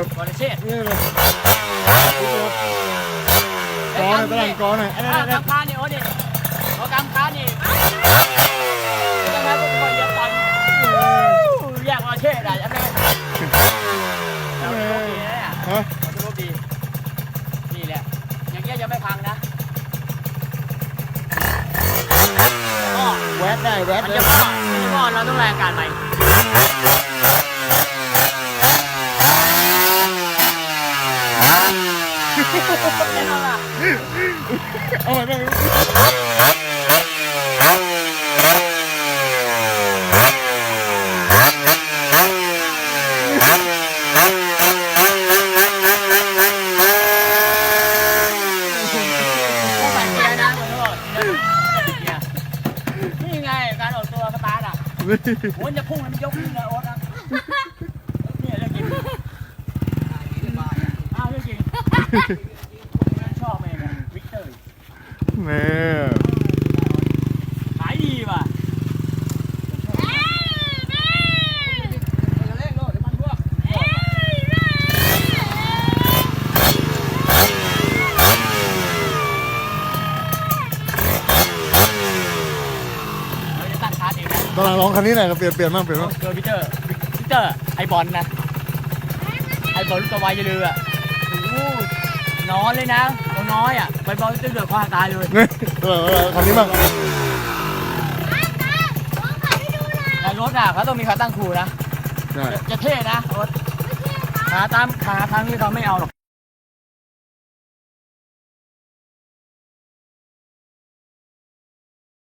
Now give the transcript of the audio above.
แบบบอลเชษนี่เลยกอหน่อยตะหลังกอหน่อยไอ้นั่นอ้าวนั่นกำค้านี่โอ้นี่พอกำค้านี่ยังไงก็คอยเยอะตอนอยากบอลเชษอะยังไงเราโชคดีนะเนี่ยฮะเราโชคดีนี่แหละอย่างเงี้ยยังไม่พังนะก็แวะได้แวะมันเลจะยพอมันจะพอเราต้องรายการใหม่ เอาไปไปต้องใส่เกียร์นะขอโทษนี่ไงการออกตัวสตาร์ทอะโอ้ยจะพุ่งแล้วมันยกขึ้นนะโอ๊ตนะเนี่ยเรื่องจริงอ้าวเรื่องจริง ชอบเองนะวิกเตอร์นี่ขายดีว่ะเราจะตั้งชาร์จเองนะตะหลังลองคันนี้หน่อยเปลี่ยนเปลี่ยนบ้างเปลี่ยนบ้างเจอพีเตอร์พีเตอร์ไอบอลนะไอบอลลูกกระวายจะเรืออะ โอ้โหนอนเลยนะตัวน้อยอะ ไปบอลตึ้งเดือดคว้าตายเลยนี่ตะหลังคันนี้บ้างในรถอะเขาต้องมีขาตั้งครูนะ ใช่ จะเท่นะรถขาตามขาทางนี้เขาไม่เอาหรอก